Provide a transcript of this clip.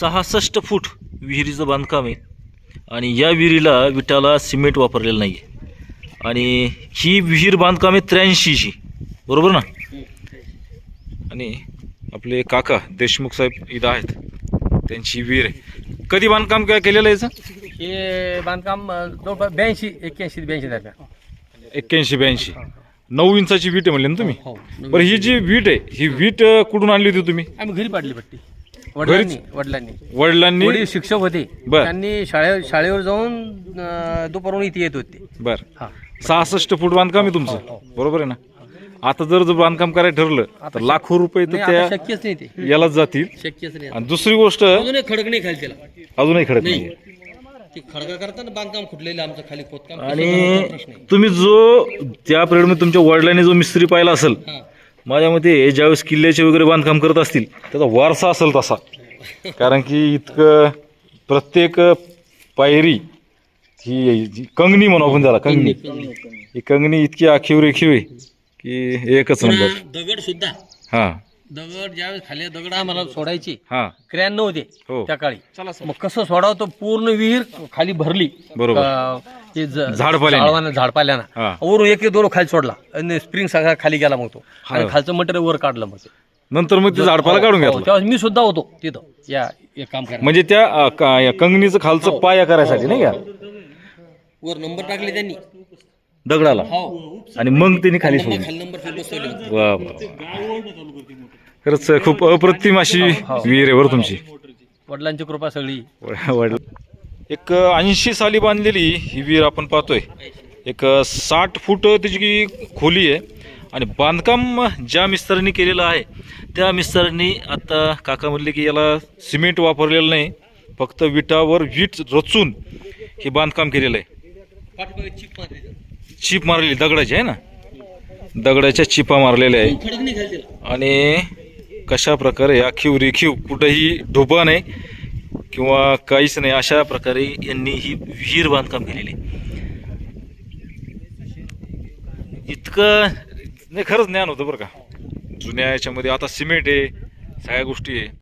सहासष्ट फूट विहिरीचं बांधकाम आहे. आणि या विहिरीला विटाला सिमेंट वापरलेलं नाही आहे आणि ही विहीर बांधकाम आहे त्र्याऐंशीची. बरोबर ना? आणि आपले काका देशमुख साहेब इथं आहेत. त्यांची विहीर आहे. कधी बांधकाम काय केलेलं आहे हे बांधकाम जवळपास ब्याऐंशी एक्क्याऐंशी ब्याऐंशी दरम्यान एक्क्याऐंशी ब्याऐंशी. नऊ इंचाची वीट आहे म्हणले ना तुम्ही? हो बरं ही जी वीट. आहे ही वीट कुठून आणली होती तुम्ही? आम्ही घरी पाडली पट्टी. वडिलांनी वडिलांनी. वडिलांनी? वडील शिक्षक होते. बर. त्यांनी शाळे शाळेवर जाऊन अं, दुपारून इथे येत होते. बर. हा. सहासष्ट फूट बांधकाम आहे तुमचं. बरोबर आहे ना? आता जर जर बांधकाम करायला ठरलं तर लाखो रुपये तर नाही आता त्या शक्यच नाही ते. यालाच जातील. शक्यच नाही आणि दुसरी गोष्ट अजून एक खडक नाही खाली त्याला. अजूनही खडक नाही. ते खडका करताना बांधकाम फुटलेलं आमचं खाली खोदकाम. आणि तुम्ही जो त्या पिरियडमध्ये तुमच्या वडिलांनी जो मिस्त्री पाहिला असेल हा. माझ्या मते ज्यावेळेस किल्ल्याचे वगैरे बांधकाम करत असतील त्याचा वारसा असेल तसा. कारण की इतकं प्रत्येक पायरी ही जी कंगणी म्हणू आपण त्याला कंगणी. ही कंगणी इतकी आखीव रेखीव आहे की एकच नंबर. दगड सुद्धा. हा. दगड ज्यावेळेस खाली दगड आम्हाला सोडायची हा. क्रेन नव्हते हो. त्या काळी. मग कसं सोडावं? तो पूर्ण विहीर खाली भरली. बरोबर. ते ज- झाडपाल्याने. झाडपाल्यानं हा. वरून एक दोन खाली सोडला. आणि स्प्रिंग सगळा खाली गेला मग तो. आणि खालचं मटेरियल वर काढलं मग ते. नंतर मग ते झाडपाला काढून हो, घेतलं. तेव्हा मी सुद्धा होतो तिथं. या एक काम करा. म्हणजे त्या अ, का- या कंगणीचं खालचं पाया करायसाठी नाही का? वर नंबर टाकले त्यांनी. दगडाला. हो. आणि मग त्यांनी खाली सोडलं. खाली नंबर फिट बसवले वा वा, वा. खरंच खूप अप्रतिम अशी विहीर आहे बरं तुमची. वडिलांची कृपा सगळी. वडील एक ऐंशी साली बांधलेली ही विहीर आपण पाहतोय. एक साठ फूट त्याची खोली आहे आणि बांधकाम ज्या मिस्त्रांनी केलेलं आहे त्या मिस्त्रांनी आता काका म्हणले की याला सिमेंट वापरलेलं नाही फक्त विटावर वीट रचून हे बांधकाम केलेलं आहे. चिप मारली चिप मारलेली दगडाची आहे ना? दगडाच्या चिपा मारलेल्या आहे. आणि कशा प्रकारे आखीव रेखीव कुठंही ढोबा नाही किंवा काहीच नाही अशा प्रकारे यांनी ही विहीर बांधकाम केलेली आहे. इतकं नाही खरंच ज्ञान होतं बरं का जुन्या याच्यामध्ये आता सिमेंट आहे सगळ्या गोष्टी आहे